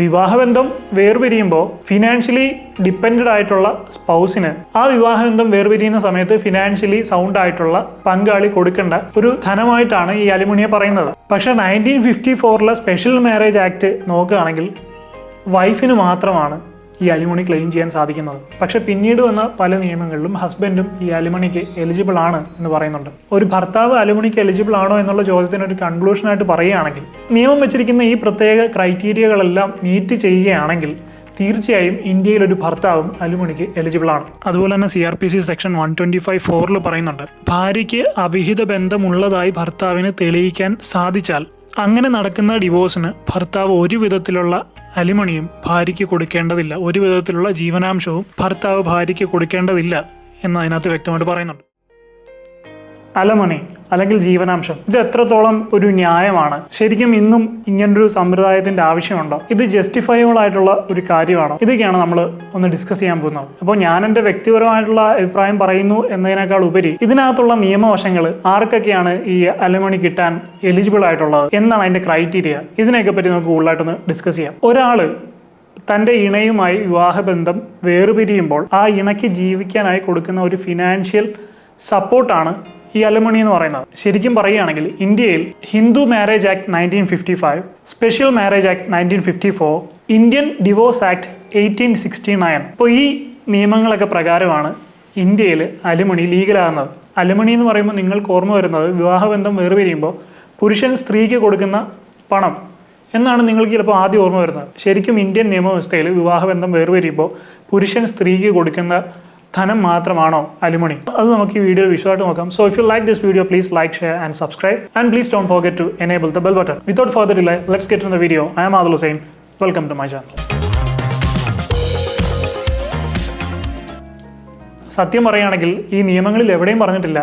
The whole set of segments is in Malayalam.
വിവാഹബന്ധം വേർപിരിയുമ്പോൾ ഫിനാൻഷ്യലി ഡിപ്പെൻഡഡ് ആയിട്ടുള്ള സ്പൗസിന് ആ വിവാഹബന്ധം വേർപിരിയുന്ന സമയത്ത് ഫിനാൻഷ്യലി സൗണ്ട് ആയിട്ടുള്ള പങ്കാളി കൊടുക്കേണ്ട ഒരു ധനമായിട്ടാണ് ഈ അലുമിനിയെ പറയുന്നത്. പക്ഷേ നയന്റീൻ ഫിഫ്റ്റി ഫോറിലെ സ്പെഷ്യൽ മാരേജ് ആക്ട് നോക്കുകയാണെങ്കിൽ വൈഫിന് മാത്രമാണ് ഈ അലിമണി ക്ലെയിം ചെയ്യാൻ സാധിക്കുന്നത്. പക്ഷെ പിന്നീട് വന്ന പല നിയമങ്ങളിലും ഹസ്ബൻഡും ഈ അലിമണിക്ക് എലിജിബിൾ ആണ് എന്ന് പറയുന്നുണ്ട്. ഒരു ഭർത്താവ് അലിമണിക്ക് എലിജിബിൾ ആണോ എന്നുള്ള ചോദ്യത്തിന് ഒരു കൺക്ലൂഷനായിട്ട് പറയുകയാണെങ്കിൽ നിയമം വെച്ചിരിക്കുന്ന ഈ പ്രത്യേക ക്രൈറ്റീരിയകളെല്ലാം മീറ്റ് ചെയ്യുകയാണെങ്കിൽ തീർച്ചയായും ഇന്ത്യയിൽ ഒരു ഭർത്താവും അലുമണിക്ക് എലിജിബിൾ ആണ്. അതുപോലെ തന്നെ C R P C section one twenty five ഫോറിൽ പറയുന്നുണ്ട് ഭാര്യയ്ക്ക് അവിഹിത ബന്ധമുള്ളതായി ഭർത്താവിന് തെളിയിക്കാൻ സാധിച്ചാൽ അങ്ങനെ നടക്കുന്ന ഡിവോഴ്സിന് ഭർത്താവ് ഒരു വിധത്തിലുള്ള അലിമണിയും ഭാര്യയ്ക്ക് കൊടുക്കേണ്ടതില്ല. ഒരു വിധത്തിലുള്ള ജീവനാംശവും ഭർത്താവ് ഭാര്യയ്ക്ക് കൊടുക്കേണ്ടതില്ല എന്ന് അതിനകത്ത് വ്യക്തമായിട്ട് പറയുന്നുണ്ട്. അലമണി അല്ലെങ്കിൽ ജീവനാംശം. ഇത് എത്രത്തോളം ഒരു ന്യായമാണ്? ശരിക്കും ഇന്നും ഇങ്ങനൊരു സമ്പ്രദായത്തിന്റെ ആവശ്യമുണ്ടോ? ഇത് ജസ്റ്റിഫയബിൾ ആയിട്ടുള്ള ഒരു കാര്യമാണോ? ഇതൊക്കെയാണ് നമ്മൾ ഒന്ന് ഡിസ്കസ് ചെയ്യാൻ പോകുന്നത്. അപ്പോൾ ഞാൻ എന്റെ വ്യക്തിപരമായിട്ടുള്ള അഭിപ്രായം പറയുന്നു എന്നതിനേക്കാൾ ഉപരി ഇതിനകത്തുള്ള നിയമവശങ്ങൾ ആർക്കൊക്കെയാണ് ഈ അലമണി കിട്ടാൻ എലിജിബിൾ ആയിട്ടുള്ളത് എന്നാണ് അതിന്റെ ക്രൈറ്റീരിയ ഇതിനെയൊക്കെ പറ്റി നമുക്ക് കൂടുതലായിട്ടൊന്ന് ഡിസ്കസ് ചെയ്യാം. ഒരാൾ തന്റെ ഇണയുമായി വിവാഹബന്ധം വേർപിരിയുമ്പോൾ ആ ഇണയ്ക്ക് ജീവിക്കാനായി കൊടുക്കുന്ന ഒരു ഫിനാൻഷ്യൽ സപ്പോർട്ടാണ് ഈ അലമണി എന്ന് പറയുന്നത്. ശരിക്കും പറയുകയാണെങ്കിൽ ഇന്ത്യയിൽ Hindu marriage act nineteen fifty five special marriage act nineteen fifty four Indian divorce act eighteen sixty nine അപ്പോൾ ഈ നിയമങ്ങളൊക്കെ പ്രകാരമാണ് ഇന്ത്യയിൽ അലുമണി ലീഗലാകുന്നത്. അലുമണി എന്ന് പറയുമ്പോൾ നിങ്ങൾക്ക് ഓർമ്മ വരുന്നത് വിവാഹബന്ധം വേർപിരിയുമ്പോൾ പുരുഷൻ സ്ത്രീക്ക് കൊടുക്കുന്ന പണം എന്നാണ് നിങ്ങൾക്ക് ചിലപ്പോൾ ആദ്യം ഓർമ്മ വരുന്നത്. ശരിക്കും ഇന്ത്യൻ നിയമവ്യവസ്ഥയിൽ വിവാഹബന്ധം വേർപിരിയുമ്പോൾ പുരുഷൻ സ്ത്രീക്ക് കൊടുക്കുന്ന ധനം മാത്രമാണോ അലുമണി അത് നമുക്ക് ഈ വീഡിയോ വിശദമായിട്ട് നോക്കാം. So if you like this video please like share and subscribe and please don't forget to enable the bell button without further delay let's get in the video I am Adul Hussain welcome to my channel സത്യം പറയുകയാണെങ്കിൽ ഈ നിയമങ്ങളിൽ എവിടെയും പറഞ്ഞിട്ടില്ല.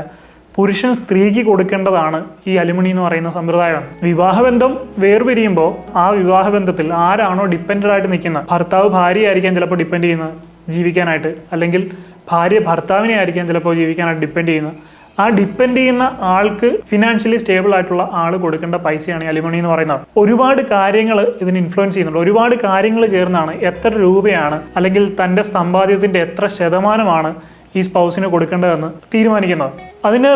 പുരുഷൻ സ്ത്രീക്ക് കൊടുക്കേണ്ടതാണ് ഈ അലുമിനി എന്ന് പറയുന്ന സമ്പ്രദായം. വിവാഹബന്ധം വേർപിരിയുമ്പോൾ ആ വിവാഹബന്ധത്തിൽ ആരാണോ ഡിപ്പെൻഡഡ് ആയിട്ട് നിൽക്കുന്നത്? ഭർത്താവ് ഭാര്യയായിരിക്കാം ചിലപ്പോൾ ഡിപ്പെൻഡ് ചെയ്യുന്നത് ജീവിക്കാനായിട്ട്. അല്ലെങ്കിൽ ഭാര്യ ഭർത്താവിനെ ആയിരിക്കാം ചിലപ്പോൾ ജീവിക്കാനായിട്ട് ഡിപ്പെൻഡ് ചെയ്യുന്നത്. ആ ഡിപ്പെൻഡ് ചെയ്യുന്ന ആൾക്ക് ഫിനാൻഷ്യലി സ്റ്റേബിൾ ആയിട്ടുള്ള ആൾ കൊടുക്കേണ്ട പൈസയാണ് ഈ അലിമണി എന്ന് പറയുന്നത്. ഒരുപാട് കാര്യങ്ങൾ ഇതിന് ഇൻഫ്ലുവൻസ് ചെയ്യുന്നുണ്ട്. ഒരുപാട് കാര്യങ്ങൾ ചേർന്നാണ് എത്ര രൂപയാണ് അല്ലെങ്കിൽ തന്റെ സമ്പാദ്യത്തിന്റെ എത്ര ശതമാനമാണ് ഈ സ്പൗസിന് കൊടുക്കേണ്ടതെന്ന് തീരുമാനിക്കുന്നത്. അതിന്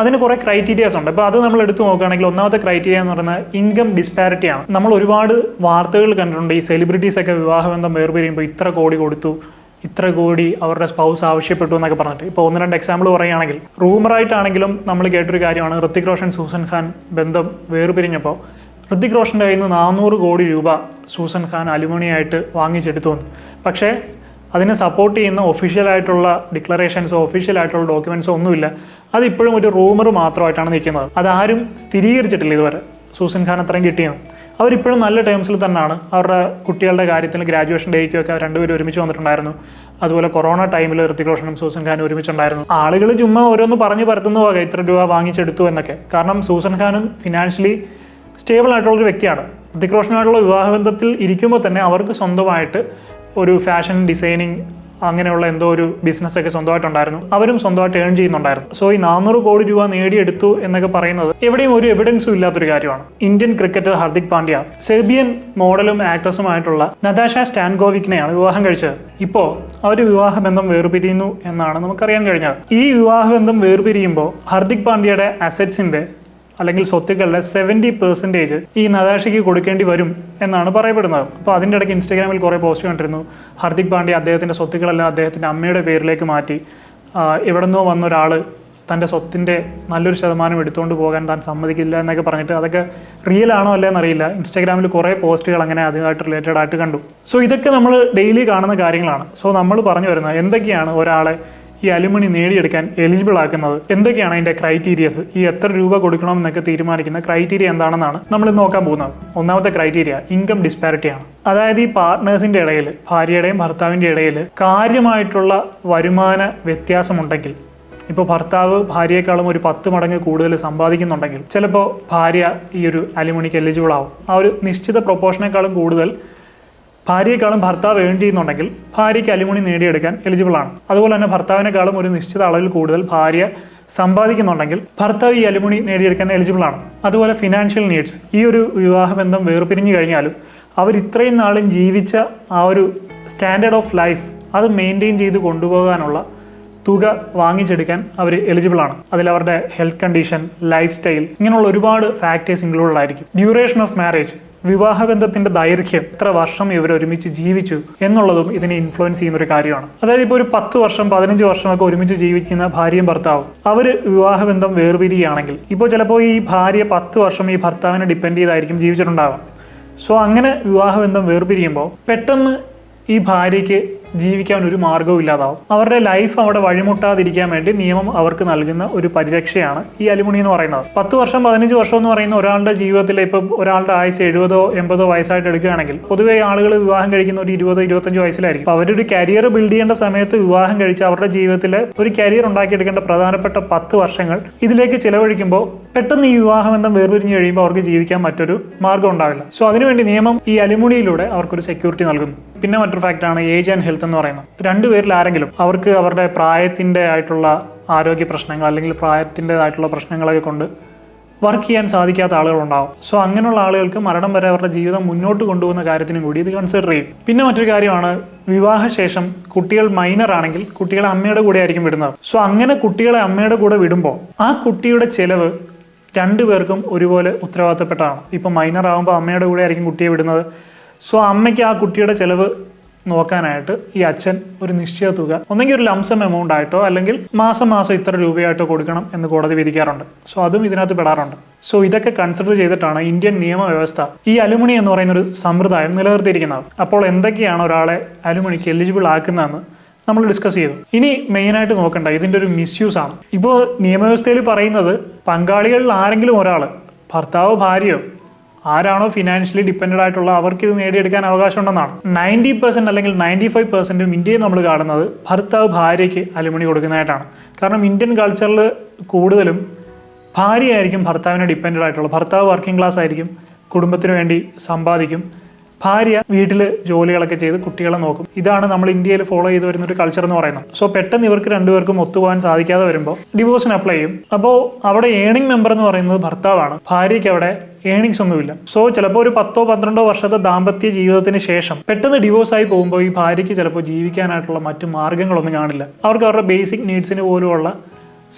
അതിന് കുറേ ക്രൈറ്റീരിയാസ് ഉണ്ട്. അപ്പോൾ അത് നമ്മൾ എടുത്തു നോക്കുകയാണെങ്കിൽ ഒന്നാമത്തെ ക്രൈറ്റീരിയ എന്ന് പറയുന്നത് ഇൻകം ഡിസ്പാരിറ്റിയാണ് നമ്മൾ ഒരുപാട് വാർത്തകൾ കണ്ടിട്ടുണ്ട്. ഈ സെലിബ്രിറ്റീസ് ഒക്കെ വിവാഹബന്ധം വേർപിരിയുമ്പോൾ ഇത്ര കോടി കൊടുത്തു. ഇത്ര കോടി അവരുടെ സ്പൗസ് ആവശ്യപ്പെട്ടു എന്നൊക്കെ പറഞ്ഞിട്ട്. ഇപ്പോൾ ഒന്ന് രണ്ട് എക്സാമ്പിൾ പറയുകയാണെങ്കിൽ റൂമറായിട്ടാണെങ്കിലും നമ്മൾ കേട്ടൊരു കാര്യമാണ് ഋത്തിക് റോഷൻ സൂസൻ ഖാൻ ബന്ധം വേർപിരിഞ്ഞപ്പോൾ ഋത്തിക് റോഷന്റെ കയ്യിൽ നിന്ന് നാനൂറ് കോടി രൂപ സൂസൻ ഖാൻ അലുമിനിയായിട്ട് വാങ്ങിച്ചെടുത്തു വന്നു പക്ഷേ അതിനെ സപ്പോർട്ട് ചെയ്യുന്ന ഒഫീഷ്യലായിട്ടുള്ള ഡിക്ലറേഷൻസോ ഒഫീഷ്യലായിട്ടുള്ള ഡോക്യുമെൻസോ ഒന്നുമില്ല അതിപ്പോഴും ഒരു റൂമർ മാത്രമായിട്ടാണ് നിൽക്കുന്നത്. അതാരും സ്ഥിരീകരിച്ചിട്ടില്ല ഇതുവരെ. സൂസൻ ഖാൻ അത്രയും കിട്ടിയെന്ന്. അവരിപ്പോഴും നല്ല ടേംസിൽ തന്നെയാണ്. അവരുടെ കുട്ടികളുടെ കാര്യത്തിൽ ഗ്രാജുവേഷൻ ഡേക്കും ഒക്കെ രണ്ടുപേരും ഒരുമിച്ച് വന്നിട്ടുണ്ടായിരുന്നു. അതുപോലെ കൊറോണ ടൈമിൽ ഋത്തിക് റോഷനും സൂസൻ ഖാനും ഒരുമിച്ചുണ്ടായിരുന്നു. ആളുകൾ ചുമ്മാ ഓരോന്ന് പറഞ്ഞു പരത്തുന്ന പോകാം ഇത്ര രൂപ വാങ്ങിച്ചെടുത്തു എന്നൊക്കെ. കാരണം സൂസൻ ഖാനും ഫിനാൻഷ്യലി സ്റ്റേബിൾ ആയിട്ടുള്ള ഒരു വ്യക്തിയാണ്. ഋത്തിക് റോഷനുമായിട്ടുള്ള വിവാഹബന്ധത്തിൽ ഇരിക്കുമ്പോൾ തന്നെ അവർക്ക് സ്വന്തമായിട്ട് ഒരു ഫാഷൻ ഡിസൈനിങ് അങ്ങനെയുള്ള എന്തോ ഒരു ബിസിനസ് ഒക്കെ സ്വന്തമായിട്ടുണ്ടായിരുന്നു. അവരും സ്വന്തമായിട്ട് ഏൺ ചെയ്യുന്നുണ്ടായിരുന്നു. സോ ഈ നാനൂറ് കോടി രൂപ നേടിയെടുത്തു എന്നൊക്കെ പറയുന്നത് എവിടെയും ഒരു എവിഡൻസും ഇല്ലാത്തൊരു കാര്യമാണ്. Indian cricketer Hardik Pandya Serbian മോഡലും ആക്ട്രസുമായിട്ടുള്ള നതാഷ സ്റ്റാൻഗോവിക്കിനെയാണ് വിവാഹം കഴിച്ചത്. ഇപ്പോൾ അവർ വിവാഹബന്ധം വേർപിരിയുന്നു എന്നാണ് നമുക്കറിയാൻ കഴിഞ്ഞത്. ഈ വിവാഹ ബന്ധം വേർപിരിയുമ്പോൾ ഹർദിക് പാണ്ഡ്യയുടെ അസറ്റ്സിന്റെ അല്ലെങ്കിൽ സ്വത്തുക്കളുടെ സെവന്റി പെർസെന്റേജ് ഈ നദാഷയ്ക്ക് കൊടുക്കേണ്ടി വരും എന്നാണ് പറയപ്പെടുന്നത്. അപ്പോൾ അതിന്റെ ഇടയ്ക്ക് ഇൻസ്റ്റാഗ്രാമിൽ കുറേ പോസ്റ്റ് കണ്ടിരുന്നു. ഹർദിക് പാണ്ഡ്യ അദ്ദേഹത്തിന്റെ സ്വത്തുക്കളെല്ലാം അദ്ദേഹത്തിന്റെ അമ്മയുടെ പേരിലേക്ക് മാറ്റി. ഇവിടെ നിന്നോ വന്ന ഒരാൾ തന്റെ സ്വത്തിന്റെ നല്ലൊരു ശതമാനം എടുത്തുകൊണ്ട് പോകാൻ താൻ സമ്മതിക്കില്ല എന്നൊക്കെ പറഞ്ഞിട്ട് അതൊക്കെ റിയൽ ആണോ അല്ലേ എന്നറിയില്ല. ഇൻസ്റ്റാഗ്രാമിൽ കുറേ പോസ്റ്റുകൾ അങ്ങനെ അതുമായിട്ട് റിലേറ്റഡ് ആയിട്ട് കണ്ടു. സോ ഇതൊക്കെ നമ്മൾ ഡെയിലി കാണുന്ന കാര്യങ്ങളാണ്. സോ നമ്മൾ പറഞ്ഞു വരുന്നത് എന്തൊക്കെയാണ് ഒരാളെ ഈ അലുമിനി നേടിയെടുക്കാൻ എലിജിബിൾ ആക്കുന്നത്? എന്തൊക്കെയാണ് അതിന്റെ ക്രൈറ്റീരിയസ് ഈ എത്ര രൂപ കൊടുക്കണം എന്നൊക്കെ തീരുമാനിക്കുന്ന ക്രൈറ്റീരിയ എന്താണെന്നാണ് നമ്മൾ നോക്കാൻ പോകുന്നത്. ഒന്നാമത്തെ ക്രൈറ്റീരിയ ഇൻകം ഡിസ്പാരിറ്റി ആണ്. അതായത് ഈ പാർട്ട്നേഴ്സിന്റെ ഇടയിൽ ഭാര്യയുടെയും ഭർത്താവിന്റെ ഇടയിൽ കാര്യമായിട്ടുള്ള വരുമാന വ്യത്യാസമുണ്ടെങ്കിൽ ഇപ്പോൾ ഭർത്താവ് ഭാര്യയെക്കാളും ഒരു പത്ത് മടങ്ങ് കൂടുതൽ സമ്പാദിക്കുന്നുണ്ടെങ്കിൽ ചിലപ്പോൾ ഭാര്യ ഈ ഒരു അലുമിനിക്ക് എലിജിബിൾ ആവും. ആ ഒരു നിശ്ചിത പ്രൊപ്പോഷനേക്കാളും കൂടുതൽ ഭാര്യയെക്കാളും ഭർത്താവ് ഏൺ ചെയ്യുന്നുണ്ടെങ്കിൽ ഭാര്യയ്ക്ക് അലിമണി നേടിയെടുക്കാൻ എലിജിബിൾ ആണ്. അതുപോലെ തന്നെ ഭർത്താവിനെക്കാളും ഒരു നിശ്ചിത അളവിൽ കൂടുതൽ ഭാര്യ സമ്പാദിക്കുന്നുണ്ടെങ്കിൽ ഭർത്താവ് ഈ അലിമണി നേടിയെടുക്കാൻ എലിജിബിൾ ആണ്. അതുപോലെ ഫിനാൻഷ്യൽ നീഡ്സ് ഈ ഒരു വിവാഹബന്ധം വേർപിരിഞ്ഞു കഴിഞ്ഞാലും അവർ ഇത്രയും നാളും ജീവിച്ച ആ ഒരു സ്റ്റാൻഡേർഡ് ഓഫ് ലൈഫ് അത് മെയിന്റെയിൻ ചെയ്ത് കൊണ്ടുപോകാനുള്ള തുക വാങ്ങിച്ചെടുക്കാൻ അവർ എലിജിബിൾ ആണ്. അതിൽ അവരുടെ ഹെൽത്ത് കണ്ടീഷൻ ലൈഫ് സ്റ്റൈൽ ഇങ്ങനെയുള്ള ഒരുപാട് ഫാക്ടേഴ്സ് ഇൻക്ലൂഡഡ് ആയിരിക്കും. ഡ്യൂറേഷൻ ഓഫ് മാരേജ് വിവാഹബന്ധത്തിന്റെ ദൈർഘ്യം എത്ര വർഷം ഇവർ ഒരുമിച്ച് ജീവിച്ചു എന്നുള്ളതും ഇതിനെ ഇൻഫ്ലുവൻസ് ചെയ്യുന്ന ഒരു കാര്യമാണ്. അതായത് ഇപ്പോൾ ഒരു പത്ത് വർഷം പതിനഞ്ച് വർഷമൊക്കെ ഒരുമിച്ച് ജീവിക്കുന്ന ഭാര്യയും ഭർത്താവും അവർ വിവാഹബന്ധം വേർപിരിയാണെങ്കിൽ ഇപ്പോൾ ചിലപ്പോൾ ഈ ഭാര്യ പത്ത് വർഷം ഈ ഭർത്താവിനെ ഡിപ്പെൻഡ് ചെയ്തായിരിക്കും ജീവിച്ചിട്ടുണ്ടാവാം. സോ അങ്ങനെ വിവാഹബന്ധം വേർപിരിയുമ്പോൾ പെട്ടെന്ന് ഈ ഭാര്യയ്ക്ക് ജീവിക്കാൻ ഒരു മാർഗവും ഇല്ലാതാവും. അവരുടെ ലൈഫ് അവിടെ വഴിമുട്ടാതിരിക്കാൻ വേണ്ടി നിയമം അവർക്ക് നൽകുന്ന ഒരു പരിരക്ഷയാണ് ഈ അലിമുണി എന്ന് പറയുന്നത്. പത്ത് വർഷം പതിനഞ്ച് വർഷം എന്ന് പറയുന്ന ഒരാളുടെ ജീവിതത്തിൽ ഇപ്പം ഒരാളുടെ ആയുസ് എഴുപതോ എൺപതോ വയസ്സായിട്ട് എടുക്കുകയാണെങ്കിൽ പൊതുവേ ആളുകൾ വിവാഹം കഴിക്കുന്ന ഒരു ഇരുപതോ ഇരുപത്തഞ്ചോ വയസ്സിലായിരിക്കും. അപ്പോൾ അവരൊരു കരിയർ ബിൽഡ് ചെയ്യേണ്ട സമയത്ത് വിവാഹം കഴിച്ച് അവരുടെ ജീവിതത്തിൽ ഒരു കരിയർ ഉണ്ടാക്കിയെടുക്കേണ്ട പ്രധാനപ്പെട്ട പത്ത് വർഷങ്ങൾ ഇതിലേക്ക് ചിലവഴിക്കുമ്പോൾ പെട്ടെന്ന് ഈ വിവാഹബന്ധം വേർപിരിഞ്ഞ് കഴിയുമ്പോൾ അവർക്ക് ജീവിക്കാൻ മറ്റൊരു മാർഗം ഉണ്ടാവില്ല. സോ അതിനുവേണ്ടി നിയമം ഈ അലിമുണിയിലൂടെ അവർക്കൊരു സെക്യൂരിറ്റി നൽകുന്നു. പിന്നെ മറ്റൊരു ഫാക്ടറാണ് ഏജ് ആൻഡ് ഹെൽത്ത് എന്ന് പറയുന്നത് രണ്ടുപേരിൽ ആരെങ്കിലും അവർക്ക് അവരുടെ പ്രായത്തിന്റെ ആയിട്ടുള്ള ആരോഗ്യ പ്രശ്നങ്ങൾ അല്ലെങ്കിൽ പ്രായത്തിന്റെതായിട്ടുള്ള പ്രശ്നങ്ങളൊക്കെ കൊണ്ട് വർക്ക് ചെയ്യാൻ സാധിക്കാത്ത ആളുകളുണ്ടാവും. സോ അങ്ങനെയുള്ള ആളുകൾക്ക് മരണം വരെ അവരുടെ ജീവിതം മുന്നോട്ട് കൊണ്ടുപോകുന്ന കാര്യത്തിനും കൂടി ഇത് കൺസിഡർ ചെയ്യും. പിന്നെ മറ്റൊരു കാര്യമാണ് വിവാഹശേഷം കുട്ടികൾ മൈനർ ആണെങ്കിൽ കുട്ടികളെ അമ്മയുടെ കൂടെ ആയിരിക്കും വിടുന്നത്. സോ അങ്ങനെ കുട്ടികളെ അമ്മയുടെ കൂടെ വിടുമ്പോൾ ആ കുട്ടിയുടെ ചെലവ് രണ്ടുപേർക്കും ഒരുപോലെ ഉത്തരവാദിത്തപ്പെട്ടതാണ്. ഇപ്പോൾ മൈനർ ആകുമ്പോൾ അമ്മയുടെ കൂടെ ആയിരിക്കും കുട്ടിയെ വിടുന്നത്. സോ അമ്മയ്ക്ക് ആ കുട്ടിയുടെ ചെലവ് നോക്കാനായിട്ട് ഈ അച്ഛൻ ഒരു നിശ്ചയ തുക ഒന്നെങ്കിൽ ഒരു ലംസം എമൗണ്ട് ആയിട്ടോ അല്ലെങ്കിൽ മാസം മാസം ഇത്ര രൂപയായിട്ടോ കൊടുക്കണം എന്ന് കോടതി വിധിക്കാറുണ്ട്. സോ അതും ഇതിനകത്ത് പെടാറുണ്ട്. സോ ഇതൊക്കെ കൺസിഡർ ചെയ്തിട്ടാണ് ഇന്ത്യൻ നിയമവ്യവസ്ഥ ഈ അലുമിണി എന്ന് പറയുന്ന ഒരു സമ്പ്രദായം നിലനിർത്തിയിരിക്കുന്നത്. അപ്പോൾ എന്തൊക്കെയാണ് ഒരാളെ അലുമിണിക്ക് എലിജിബിൾ ആക്കുന്നതെന്ന് നമ്മൾ ഡിസ്കസ് ചെയ്തു. ഇനി മെയിനായിട്ട് നോക്കണ്ട ഇതിന്റെ ഒരു മിസ്യൂസ് ആണ്. ഇപ്പോൾ നിയമവ്യവസ്ഥയിൽ പറയുന്നത് പങ്കാളികളിൽ ആരെങ്കിലും ഒരാൾ ഭർത്താവോ ഭാര്യയോ ആരാണോ ഫിനാൻഷ്യലി ഡിപ്പെൻഡഡ് ആയിട്ടുള്ള അവർക്ക് ഇത് നേടിയെടുക്കാൻ അവകാശമുണ്ടെന്നാണ്. നയന്റി പെർസെന്റ് അല്ലെങ്കിൽ നയന്റി ഫൈവ് പെർസെന്റും ഇന്ത്യയിൽ നമ്മൾ കാണുന്നത് ഭർത്താവ് ഭാര്യയ്ക്ക് അലുമണി കൊടുക്കുന്നതായിട്ടാണ്. കാരണം ഇന്ത്യൻ കൾച്ചറിൽ കൂടുതലും ഭാര്യയായിരിക്കും ഭർത്താവിനെ ഡിപ്പെൻഡഡ് ആയിട്ടുള്ള. ഭർത്താവ് വർക്കിംഗ് ക്ലാസ് ആയിരിക്കും കുടുംബത്തിന് വേണ്ടി സമ്പാദിക്കും. ഭാര്യ വീട്ടിൽ ജോലികളൊക്കെ ചെയ്ത് കുട്ടികളെ നോക്കും. ഇതാണ് നമ്മൾ ഇന്ത്യയിൽ ഫോളോ ചെയ്ത് വരുന്ന ഒരു കൾച്ചർ എന്ന് പറയുന്നത്. സോ പെട്ടെന്ന് ഇവർക്ക് രണ്ടുപേർക്കും ഒത്തുപോകാൻ സാധിക്കാതെ വരുമ്പോൾ ഡിവോഴ്സിന് അപ്ലൈ ചെയ്യും. അപ്പോൾ അവിടെ ഏണിംഗ് മെമ്പർ എന്ന് പറയുന്നത് ഭർത്താവാണ്. ഭാര്യയ്ക്ക് അവിടെ ഏണിങ്സ് ഒന്നുമില്ല. സോ ചിലപ്പോൾ ഒരു പത്തോ പന്ത്രണ്ടോ വർഷത്തെ ദാമ്പത്യ ജീവിതത്തിന് ശേഷം പെട്ടെന്ന് ഡിവോഴ്സ് ആയി പോകുമ്പോൾ ഈ ഭാര്യയ്ക്ക് ചിലപ്പോൾ ജീവിക്കാനായിട്ടുള്ള മറ്റു മാർഗങ്ങളൊന്നും കാണില്ല. അവർക്ക് അവരുടെ ബേസിക് നീഡ്സിന് പോലുമുള്ള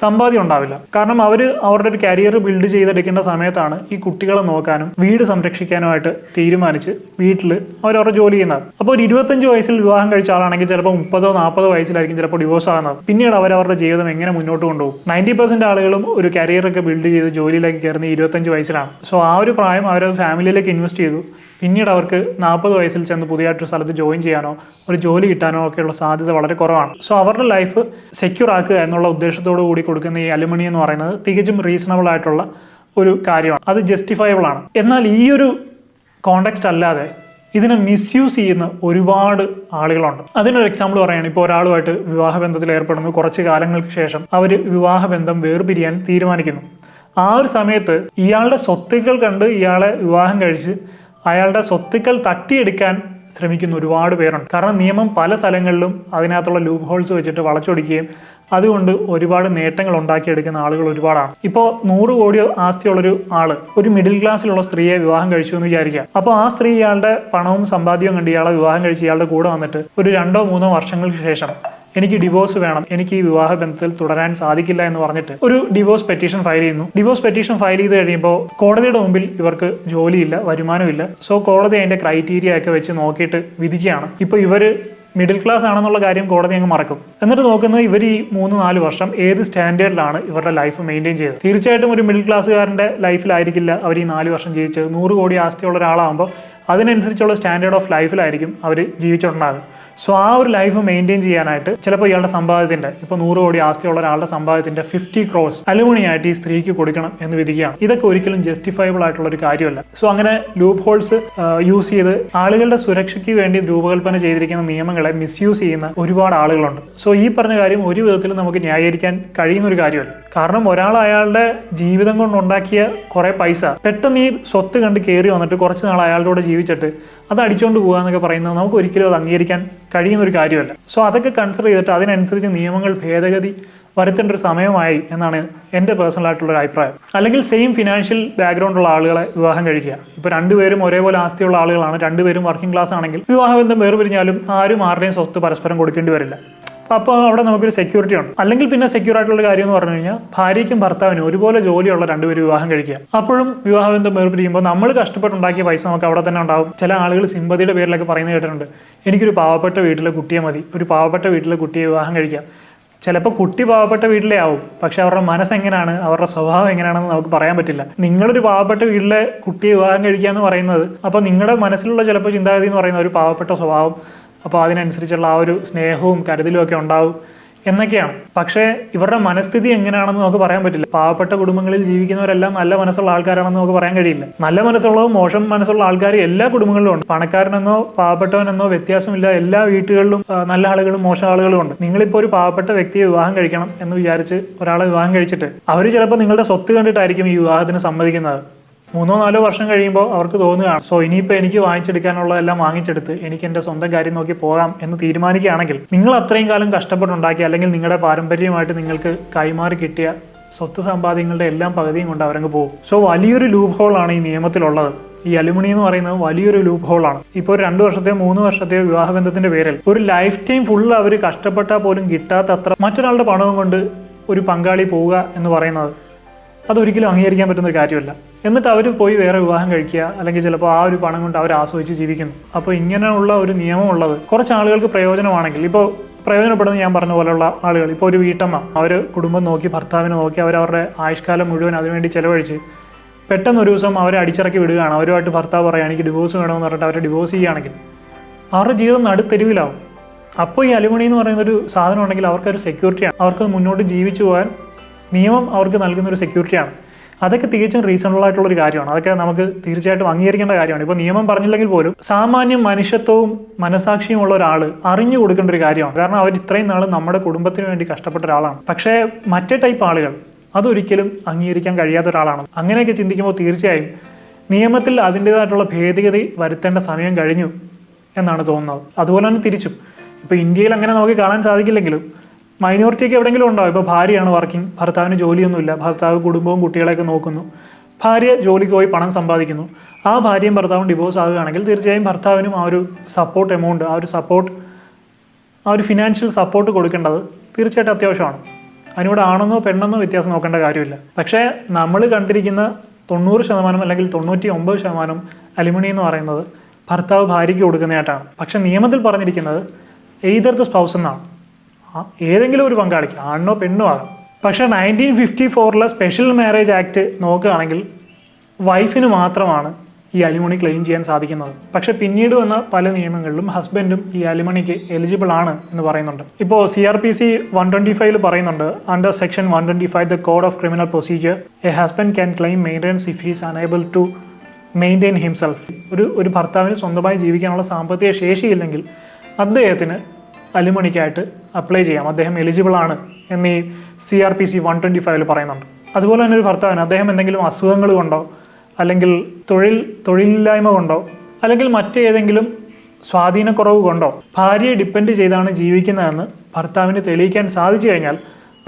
സമ്പാദ്യം ഉണ്ടാവില്ല. കാരണം അവർ അവരുടെ ഒരു കരിയർ ബിൽഡ് ചെയ്തെടുക്കേണ്ട സമയത്താണ് ഈ കുട്ടികളെ നോക്കാനും വീട് സംരക്ഷിക്കാനുമായിട്ട് തീരുമാനിച്ച് വീട്ടിൽ അവരവരുടെ ജോലി ചെയ്യുന്നത്. അപ്പോൾ ഒരു ഇരുപത്തഞ്ച് വയസ്സിൽ വിവാഹം കഴിച്ച ആളാണെങ്കിൽ ചിലപ്പോൾ മുപ്പതോ നാൽപ്പതോ വയസ്സിലായിരിക്കും ചിലപ്പോൾ ഡിവോഴ്സ് ആകുന്നത് പിന്നീട് അവരവരുടെ ജീവിതം എങ്ങനെ മുന്നോട്ട് കൊണ്ടുപോകും? നയന്റി പെർസെന്റ് ആളുകളും ഒരു കരിയറൊക്കെ ബിൽഡ് ചെയ്ത് ജോലിയിലേക്ക് കയറുന്ന ഇരുപത്തഞ്ച് വയസ്സിലാണ്. സോ ആ ഒരു പ്രായം അവരത് ഫാമിലിയിലേക്ക് ഇൻവെസ്റ്റ് ചെയ്തു. പിന്നീട് അവർക്ക് നാൽപ്പത് വയസ്സിൽ ചെന്ന് പുതിയതായിട്ടൊരു സ്ഥലത്ത് ജോയിൻ ചെയ്യാനോ ഒരു ജോലി കിട്ടാനോ ഒക്കെയുള്ള സാധ്യത വളരെ കുറവാണ്. സോ അവരുടെ ലൈഫ് സെക്യൂർ ആക്കുക എന്നുള്ള ഉദ്ദേശത്തോടു കൂടി കൊടുക്കുന്ന ഈ അലുമിനി എന്ന് പറയുന്നത് തികച്ചും റീസണബിൾ ആയിട്ടുള്ള ഒരു കാര്യമാണ്. അത് ജസ്റ്റിഫയബിൾ ആണ്. എന്നാൽ ഈ ഒരു കോണ്ടെക്സ്റ്റ് അല്ലാതെ ഇതിനെ മിസ്യൂസ് ചെയ്യുന്ന ഒരുപാട് ആളുകളുണ്ട്. അതിനൊരു എക്സാമ്പിൾ പറയുകയാണ് ഇപ്പോൾ ഒരാളുമായിട്ട് വിവാഹബന്ധത്തിൽ ഏർപ്പെടുന്നു. കുറച്ച് കാലങ്ങൾക്ക് ശേഷം അവർ വിവാഹബന്ധം വേർപിരിയാൻ തീരുമാനിക്കുന്നു. ആ ഒരു സമയത്ത് ഇയാളുടെ സ്വത്തുക്കൾ കണ്ട് ഇയാളെ വിവാഹം കഴിച്ച് അയാളുടെ സ്വത്തുക്കൾ തട്ടിയെടുക്കാൻ ശ്രമിക്കുന്ന ഒരുപാട് പേരുണ്ട്. കാരണം നിയമം പല സ്ഥലങ്ങളിലും അതിനകത്തുള്ള ലൂപ്പ് ഹോൾസ് വെച്ചിട്ട് വളച്ചൊടിക്കുകയും അതുകൊണ്ട് ഒരുപാട് നേട്ടങ്ങൾ ഉണ്ടാക്കിയെടുക്കുന്ന ആളുകൾ ഒരുപാടാണ്. ഇപ്പോൾ നൂറ് കോടി ആസ്തിയുള്ളൊരു ആൾ ഒരു മിഡിൽ ക്ലാസ്സിലുള്ള സ്ത്രീയെ വിവാഹം കഴിച്ചു എന്ന് വിചാരിക്കുക. അപ്പോൾ ആ സ്ത്രീ ഇയാളുടെ പണവും സമ്പാദ്യവും കണ്ട് ഇയാളെ വിവാഹം കഴിച്ച് ഇയാളുടെ കൂടെ വന്നിട്ട് ഒരു രണ്ടോ മൂന്നോ വർഷങ്ങൾക്ക് ശേഷം എനിക്ക് ഡിവോഴ്സ് വേണം എനിക്ക് ഈ വിവാഹ ബന്ധത്തിൽ തുടരാൻ സാധിക്കില്ല എന്ന് പറഞ്ഞിട്ട് ഒരു ഡിവോഴ്സ് പെറ്റീഷൻ ഫയൽ ചെയ്യുന്നു. ഡിവോഴ്സ് പെറ്റീഷൻ ഫയൽ ചെയ്ത് കഴിയുമ്പോൾ കോടതിയുടെ മുമ്പിൽ ഇവർക്ക് ജോലിയില്ല വരുമാനമില്ല. സോ കോടതി അതിന്റെ ക്രൈറ്റീരിയ ഒക്കെ വെച്ച് നോക്കിയിട്ട് വിധിക്കുകയാണ്. ഇപ്പോൾ ഇവർ മിഡിൽ ക്ലാസ് ആണെന്നുള്ള കാര്യം കോടതി അങ്ങ് മറക്കും. എന്നിട്ട് നോക്കുന്നത് ഇവർ ഈ മൂന്ന് നാല് വർഷം ഏത് സ്റ്റാൻഡേർഡിലാണ് ഇവരുടെ ലൈഫ് മെയിന്റെയിൻ ചെയ്തത്? തീർച്ചയായിട്ടും ഒരു മിഡിൽ ക്ലാസ്സുകാരന്റെ ലൈഫിലായിരിക്കില്ല അവർ ഈ നാല് വർഷം ജീവിച്ചത്. നൂറ് കോടി ആസ്തിയുള്ള ഒരാളാകുമ്പോൾ അതിനനുസരിച്ചുള്ള സ്റ്റാൻഡേർഡ് ഓഫ് ലൈഫിലായിരിക്കും അവർ ജീവിച്ചിട്ടുണ്ടാകുക സോ ആ ഒരു ലൈഫ് മെയിന്റെയിൻ ചെയ്യാനായിട്ട് ചിലപ്പോൾ ഇയാളുടെ സമ്പാദ്യത്തിന്റെ ഇപ്പോൾ നൂറ് കോടി ആസ്തിയുള്ള ഒരാളുടെ സമ്പാദ്യത്തിന്റെ ഫിഫ്റ്റി ക്രോസ് അലുമിണിയായിട്ട് ഈ സ്ത്രീക്ക് കൊടുക്കണം എന്ന് വിധിക്കുകയാണ്. ഇതൊക്കെ ഒരിക്കലും ജസ്റ്റിഫയബിൾ ആയിട്ടുള്ള ഒരു കാര്യമല്ല. സോ അങ്ങനെ ലൂപ്പ് ഹോൾസ് യൂസ് ചെയ്ത് ആളുകളുടെ സുരക്ഷയ്ക്ക് വേണ്ടി രൂപകൽപ്പന ചെയ്തിരിക്കുന്ന നിയമങ്ങളെ മിസ്യൂസ് ചെയ്യുന്ന ഒരുപാട് ആളുകളുണ്ട്. സോ ഈ പറഞ്ഞ കാര്യം ഒരു വിധത്തിലും നമുക്ക് ന്യായീകരിക്കാൻ കഴിയുന്ന ഒരു കാര്യമല്ല. കാരണം ഒരാൾ അയാളുടെ ജീവിതം കൊണ്ടുണ്ടാക്കിയ കുറെ പൈസ പെട്ടെന്ന് ഈ സ്വത്ത് കണ്ട് കയറി വന്നിട്ട് കുറച്ച് നാൾ അയാളുടെ കൂടെ ജീവിച്ചിട്ട് അത് അടിച്ചുകൊണ്ട് പോകുക എന്നൊക്കെ പറയുന്നത് നമുക്ക് ഒരിക്കലും അത് അംഗീകരിക്കാൻ കഴിയുന്ന ഒരു കാര്യമല്ല. സോ അതൊക്കെ കൺസിഡർ ചെയ്തിട്ട് അതിനനുസരിച്ച് നിയമങ്ങൾ ഭേദഗതി വരുത്തേണ്ട ഒരു സമയമായി എന്നാണ് എന്റെ പേഴ്സണൽ ആയിട്ടുള്ള ഒരു അഭിപ്രായം. അല്ലെങ്കിൽ സെയിം ഫിനാൻഷ്യൽ ബാക്ക്ഗ്രൗണ്ട് ഉള്ള ആളുകളെ വിവാഹം കഴിക്കുക. ഇപ്പോൾ രണ്ടുപേരും ഒരേപോലെ ആസ്തിയുള്ള ആളുകളാണ് രണ്ടുപേരും വർക്കിംഗ് ക്ലാസ് ആണെങ്കിൽ വിവാഹബന്ധം വേർപിരിഞ്ഞാലും ആരും ആരുടെയും സ്വത്ത് പരസ്പരം കൊടുക്കേണ്ടി വരില്ല. അപ്പോൾ അവിടെ നമുക്കൊരു സെക്യൂരിറ്റി ഉണ്ട്. അല്ലെങ്കിൽ പിന്നെ സെക്യൂർ ആയിട്ടുള്ള കാര്യം എന്ന് പറഞ്ഞു കഴിഞ്ഞാൽ ഭാര്യയ്ക്കും ഭർത്താവിനും ഒരുപോലെ ജോലിയുള്ള രണ്ടുപേരും വിവാഹം കഴിക്കുക. അപ്പോഴും വിവാഹബന്ധം വേർപിരിക്കുമ്പോൾ നമ്മൾ കഷ്ടപ്പെട്ടുണ്ടാക്കിയ പൈസ നമുക്ക് അവിടെ തന്നെ ഉണ്ടാവും. ചില ആളുകൾ സിമ്പതിയുടെ പേരിലൊക്കെ പറയുന്നത് കേട്ടിട്ടുണ്ട്. എനിക്കൊരു പാവപ്പെട്ട വീട്ടിലെ കുട്ടിയെ മതി. ഒരു പാവപ്പെട്ട വീട്ടിലെ കുട്ടിയെ വിവാഹം കഴിക്കാം. ചിലപ്പോൾ കുട്ടി പാവപ്പെട്ട വീട്ടിലേ ആവും. പക്ഷെ അവരുടെ മനസ്സെങ്ങനെയാണ് അവരുടെ സ്വഭാവം എങ്ങനെയാണെന്ന് നമുക്ക് പറയാൻ പറ്റില്ല. നിങ്ങളൊരു പാവപ്പെട്ട വീട്ടിലെ കുട്ടിയെ വിവാഹം കഴിക്കുക എന്ന് പറയുന്നത് അപ്പോൾ നിങ്ങളുടെ മനസ്സിലുള്ള ചിലപ്പോൾ ചിന്താഗതി എന്ന് പറയുന്ന ഒരു പാവപ്പെട്ട സ്വഭാവം അപ്പോൾ അതിനനുസരിച്ചുള്ള ആ ഒരു സ്നേഹവും കരുതലും ഒക്കെ ഉണ്ടാവും എന്നൊക്കെയാണ്. പക്ഷേ ഇവരുടെ മനസ്ഥിതി എങ്ങനെയാണെന്ന് നമുക്ക് പറയാൻ പറ്റില്ല. പാവപ്പെട്ട കുടുംബങ്ങളിൽ ജീവിക്കുന്നവരെല്ലാം നല്ല മനസ്സുള്ള ആൾക്കാരാണെന്ന് നമുക്ക് പറയാൻ കഴിയില്ല. നല്ല മനസ്സുള്ളതും മോശം മനസ്സുള്ള ആൾക്കാർ എല്ലാ കുടുംബങ്ങളിലും ഉണ്ട്. പണക്കാരനെന്നോ പാവപ്പെട്ടവനെന്നോ വ്യത്യാസമില്ല. എല്ലാ വീട്ടുകളിലും നല്ല ആളുകളും മോശം ആളുകളും ഉണ്ട്. നിങ്ങളിപ്പോൾ ഒരു പാവപ്പെട്ട വ്യക്തിയെ വിവാഹം കഴിക്കണം എന്ന് വിചാരിച്ച് ഒരാളെ വിവാഹം കഴിച്ചിട്ട് അവർ ചിലപ്പോൾ നിങ്ങളുടെ സ്വത്ത് കണ്ടിട്ടായിരിക്കും ഈ വിവാഹത്തിന് സമ്മതിക്കുന്നത്. മൂന്നോ നാലോ വർഷം കഴിയുമ്പോൾ അവർക്ക് തോന്നുകയാണ് സോ ഇനിയിപ്പോൾ എനിക്ക് വാങ്ങിച്ചെടുക്കാനുള്ളതെല്ലാം വാങ്ങിച്ചെടുത്ത് എനിക്ക് എന്റെ സ്വന്തം കാര്യം നോക്കി പോകാം എന്ന് തീരുമാനിക്കുകയാണെങ്കിൽ നിങ്ങൾ അത്രയും കാലം കഷ്ടപ്പെട്ടുണ്ടാക്കി അല്ലെങ്കിൽ നിങ്ങളുടെ പാരമ്പര്യമായിട്ട് നിങ്ങൾക്ക് കൈമാറി കിട്ടിയ സ്വത്ത് സമ്പാദ്യങ്ങളുടെ എല്ലാം പകുതിയും കൊണ്ട് അവരങ്ങ് പോകും. സോ വലിയൊരു ലൂപ്പ് ഹോളാണ് ഈ നിയമത്തിലുള്ളത്. ഈ അലുമിനി എന്ന് പറയുന്നത് വലിയൊരു ലൂപ്പ് ഹോളാണ്. ഇപ്പോൾ ഒരു രണ്ട് വർഷത്തെയോ മൂന്ന് വർഷത്തെയോ വിവാഹബന്ധത്തിന്റെ പേരിൽ ഒരു ലൈഫ് ടൈം ഫുൾ അവർ കഷ്ടപ്പെട്ടാൽ പോലും കിട്ടാത്തത്ര മറ്റൊരാളുടെ പണവും കൊണ്ട് ഒരു പങ്കാളി പോവുക എന്ന് പറയുന്നത് അതൊരിക്കലും അംഗീകരിക്കാൻ പറ്റുന്ന ഒരു കാര്യമല്ല. എന്നിട്ട് അവർ പോയി വേറെ വിവാഹം കഴിക്കുക അല്ലെങ്കിൽ ചിലപ്പോൾ ആ ഒരു പണം കൊണ്ട് അവർ ആസ്വദിച്ച് ജീവിക്കുന്നു. അപ്പോൾ ഇങ്ങനെയുള്ള ഒരു നിയമം ഉള്ളത് കുറച്ച് ആളുകൾക്ക് പ്രയോജനമാണെങ്കിൽ ഇപ്പോൾ പ്രയോജനപ്പെടുന്ന ഞാൻ പറഞ്ഞ പോലെയുള്ള ആളുകൾ ഇപ്പോൾ ഒരു വീട്ടമ്മ അവർ കുടുംബം നോക്കി ഭർത്താവിനെ നോക്കി അവർ അവരുടെ ആയുഷ്കാലം മുഴുവൻ അതിനുവേണ്ടി ചിലവഴിച്ച് പെട്ടെന്ന് ഒരു ദിവസം അവരെ അടിച്ചിറക്കി വിടുകയാണ്. അവരുമായിട്ട് ഭർത്താവ് പറയുക എനിക്ക് ഡിവോഴ്സ് വേണമെന്ന് പറഞ്ഞിട്ട് അവരെ ഡിവോഴ്സ് ചെയ്യുകയാണെങ്കിൽ. അവരുടെ ജീവിതം നടുത്തെരുവിലാവും അപ്പോൾ ഈ അലുമിണി എന്ന് പറയുന്ന ഒരു സാധനം ഉണ്ടെങ്കിൽ അവർക്കൊരു സെക്യൂരിറ്റിയാണ് അവർക്ക് മുന്നോട്ട് ജീവിച്ചു പോകാൻ നിയമം അവർക്ക് നൽകുന്ന ഒരു സെക്യൂരിറ്റിയാണ് അതൊക്കെ തികച്ചും റീസണബിൾ ആയിട്ടുള്ള ഒരു കാര്യമാണ്. അതൊക്കെ നമുക്ക് തീർച്ചയായിട്ടും അംഗീകരിക്കേണ്ട കാര്യമാണ്. ഇപ്പോൾ നിയമം പറഞ്ഞില്ലെങ്കിൽ പോലും സാമാന്യം മനുഷ്യത്വവും മനസാക്ഷിയും ഉള്ള ഒരാൾ അറിഞ്ഞു കൊടുക്കേണ്ട ഒരു കാര്യമാണ്. കാരണം അവർ ഇത്രയും നാൾ നമ്മുടെ കുടുംബത്തിന് വേണ്ടി കഷ്ടപ്പെട്ട ഒരാളാണ്. പക്ഷേ മറ്റേ ടൈപ്പ് ആളുകൾ അതൊരിക്കലും അംഗീകരിക്കാൻ കഴിയാത്ത ഒരാളാണ്. അങ്ങനെയൊക്കെ ചിന്തിക്കുമ്പോൾ തീർച്ചയായും നിയമത്തിൽ അതിന്റേതായിട്ടുള്ള ഭേദഗതി വരുത്തേണ്ട സമയം കഴിഞ്ഞു എന്നാണ് തോന്നുന്നത്. അതുപോലെ തന്നെ തിരിച്ചും. ഇപ്പോൾ ഇന്ത്യയിൽ അങ്ങനെ നോക്കി കാണാൻ സാധിക്കില്ലെങ്കിലും മൈനോറിറ്റിയൊക്കെ എവിടെയെങ്കിലും ഉണ്ടാവും ഇപ്പോൾ ഭാര്യയാണ് വർക്കിംഗ് ഭർത്താവിന് ജോലിയൊന്നുമില്ല. ഭർത്താവ് കുടുംബവും കുട്ടികളെയൊക്കെ നോക്കുന്നു. ഭാര്യ ജോലിക്ക് പോയി പണം സമ്പാദിക്കുന്നു. ആ ഭാര്യയും ഭർത്താവും ഡിവോഴ്സ് ആകുകയാണെങ്കിൽ തീർച്ചയായും ഭർത്താവിനും ആ ഒരു സപ്പോർട്ട് എമൗണ്ട് ആ ഒരു സപ്പോർട്ട് ആ ഒരു ഫിനാൻഷ്യൽ സപ്പോർട്ട് കൊടുക്കേണ്ടത് തീർച്ചയായിട്ടും അത്യാവശ്യമാണ്. അതിനോട് ആണെന്നോ പെണ്ണെന്നോ വ്യത്യാസം നോക്കേണ്ട കാര്യമില്ല. പക്ഷേ നമ്മൾ കണ്ടിരിക്കുന്ന തൊണ്ണൂറ് ശതമാനം അല്ലെങ്കിൽ തൊണ്ണൂറ്റി ഒമ്പത് ശതമാനം അലുമിനി എന്ന് പറയുന്നത് ഭർത്താവ് ഭാര്യയ്ക്ക് കൊടുക്കുന്നതായിട്ടാണ്. പക്ഷേ നിയമത്തിൽ പറഞ്ഞിരിക്കുന്നത് എയ്തർ ദ സ്പൗസ് എന്നാണ്. ഏതെങ്കിലും ഒരു പങ്കാളിക്ക് ആണിനോ പെണ്ണോ ആകാം. പക്ഷേ നയന്റീൻ ഫിഫ്റ്റി ഫോറിലെ സ്പെഷ്യൽ മാരേജ് ആക്ട് നോക്കുകയാണെങ്കിൽ വൈഫിന് മാത്രമാണ് ഈ അലിമണി ക്ലെയിം ചെയ്യാൻ സാധിക്കുന്നത്. പക്ഷേ പിന്നീട് വന്ന പല നിയമങ്ങളിലും ഹസ്ബൻഡും ഈ അലിമണിക്ക് എലിജിബിൾ ആണ് എന്ന് പറയുന്നുണ്ട്. ഇപ്പോൾ C R P C one twenty ഫൈവിൽ പറയുന്നുണ്ട് under section one twenty five the code of criminal procedure a husband can claim maintenance if he's unable to maintain himself ഒരു ഒരു ഭർത്താവിന് സ്വന്തമായി ജീവിക്കാനുള്ള സാമ്പത്തിക ശേഷിയില്ലെങ്കിൽ അദ്ദേഹത്തിന് അലുമണിക്കായിട്ട് അപ്ലൈ ചെയ്യാം. അദ്ദേഹം എലിജിബിൾ ആണ് എന്ന് C R P C one twenty ഫൈവിൽ പറയുന്നുണ്ട്. അതുപോലെ തന്നെ ഒരു ഭർത്താവിന് അദ്ദേഹം എന്തെങ്കിലും അസുഖങ്ങൾ കൊണ്ടോ അല്ലെങ്കിൽ തൊഴിൽ തൊഴിലില്ലായ്മ കൊണ്ടോ അല്ലെങ്കിൽ മറ്റേതെങ്കിലും സ്വാധീനക്കുറവ് കൊണ്ടോ ഭാര്യയെ ഡിപ്പെൻഡ് ചെയ്താണ് ജീവിക്കുന്നതെന്ന് ഭർത്താവിന് തെളിയിക്കാൻ സാധിച്ചു കഴിഞ്ഞാൽ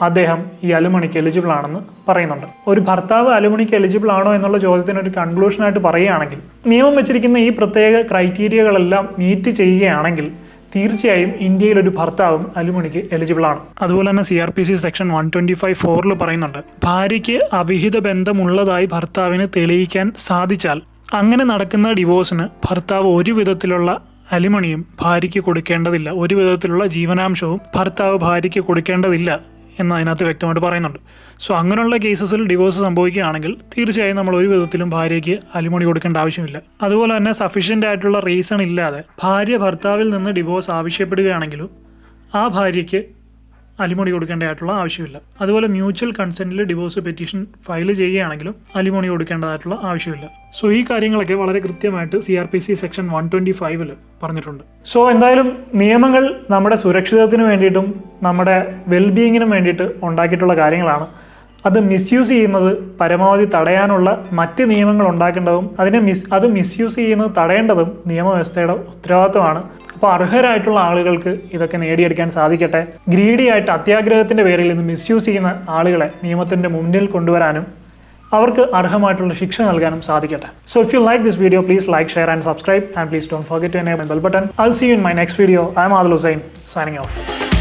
അദ്ദേഹം ഈ അലുമണിക്ക് എലിജിബിൾ ആണെന്ന് പറയുന്നുണ്ട്. ഒരു ഭർത്താവ് അലുമണിക്ക് എലിജിബിൾ ആണോ എന്നുള്ള ചോദ്യത്തിന് ഒരു കൺക്ലൂഷനായിട്ട് പറയുകയാണെങ്കിൽ നിയമം വെച്ചിരിക്കുന്ന ഈ പ്രത്യേക ക്രൈറ്റീരിയകളെല്ലാം മീറ്റ് ചെയ്യുകയാണെങ്കിൽ തീർച്ചയായും ഇന്ത്യയിൽ ഒരു ഭർത്താവും അലുമണിക്ക് എലിജിബിൾ ആണ്. അതുപോലെ തന്നെ C R P C section one twenty five ഫോറിൽ പറയുന്നുണ്ട് ഭാര്യയ്ക്ക് അവിഹിത ബന്ധമുള്ളതായി ഭർത്താവിന് തെളിയിക്കാൻ സാധിച്ചാൽ അങ്ങനെ നടക്കുന്ന ഡിവോഴ്സിന് ഭർത്താവ് ഒരു വിധത്തിലുള്ള അലിമണിയും ഭാര്യയ്ക്ക് കൊടുക്കേണ്ടതില്ല. ഒരു വിധത്തിലുള്ള ജീവനാംശവും ഭർത്താവ് ഭാര്യയ്ക്ക് കൊടുക്കേണ്ടതില്ല. എന്ന് അതിനകത്ത് വ്യക്തമായിട്ട് പറയുന്നുണ്ട്. സോ അങ്ങനെയുള്ള കേസസിൽ ഡിവോഴ്സ് സംഭവിക്കുകയാണെങ്കിൽ തീർച്ചയായും നമ്മൾ ഒരു വിധത്തിലും ഭാര്യയ്ക്ക് അലിമണി കൊടുക്കേണ്ട ആവശ്യമില്ല. അതുപോലെ തന്നെ സഫീഷ്യന്റ് ആയിട്ടുള്ള റീസൺ ഇല്ലാതെ ഭാര്യ ഭർത്താവിൽ നിന്ന് ഡിവോഴ്സ് ആവശ്യപ്പെടുകയാണെങ്കിലും ആ ഭാര്യയ്ക്ക് അലിമണി കൊടുക്കേണ്ടതായിട്ടുള്ള ആവശ്യമില്ല. അതുപോലെ മ്യൂച്വൽ കൺസെന്റിൽ ഡിവോഴ്സ് പെറ്റീഷൻ ഫയൽ ചെയ്യുകയാണെങ്കിലും അലിമോണി കൊടുക്കേണ്ടതായിട്ടുള്ള ആവശ്യമില്ല. സോ ഈ കാര്യങ്ങളൊക്കെ വളരെ കൃത്യമായിട്ട് C R P C section one twenty ഫൈവിൽ പറഞ്ഞിട്ടുണ്ട്. സോ എന്തായാലും നിയമങ്ങൾ നമ്മുടെ സുരക്ഷിതത്തിന് വേണ്ടിയിട്ടും നമ്മുടെ വെൽബീയിങ്ങിനും വേണ്ടിയിട്ട് ഉണ്ടാക്കിയിട്ടുള്ള കാര്യങ്ങളാണ്. അത് മിസ്യൂസ് ചെയ്യുന്നത് പരമാവധി തടയാനുള്ള മറ്റ് നിയമങ്ങൾ ഉണ്ടാക്കേണ്ടതും അതിനെ മിസ് അത് മിസ്യൂസ് ചെയ്യുന്നത് തടയേണ്ടതും നിയമവ്യവസ്ഥയുടെ ഉത്തരവാദിത്തമാണ് അപ്പോൾ അർഹരായിട്ടുള്ള ആളുകൾക്ക് ഇതൊക്കെ നേടിയെടുക്കാൻ സാധിക്കട്ടെ. ഗ്രീഡി ആയിട്ട് അത്യാഗ്രഹത്തിന്റെ പേരിൽ നിന്ന് മിസ്യൂസ് ചെയ്യുന്ന ആളുകളെ നിയമത്തിന്റെ മുന്നിൽ കൊണ്ടുവരാനും അവർക്ക് അർഹമായിട്ടുള്ള ശിക്ഷ നൽകാനും സാധിക്കട്ടെ. So if you like this video please like share and subscribe and please don't forget bell button I see you in my next video I'm Adil Hussain signing of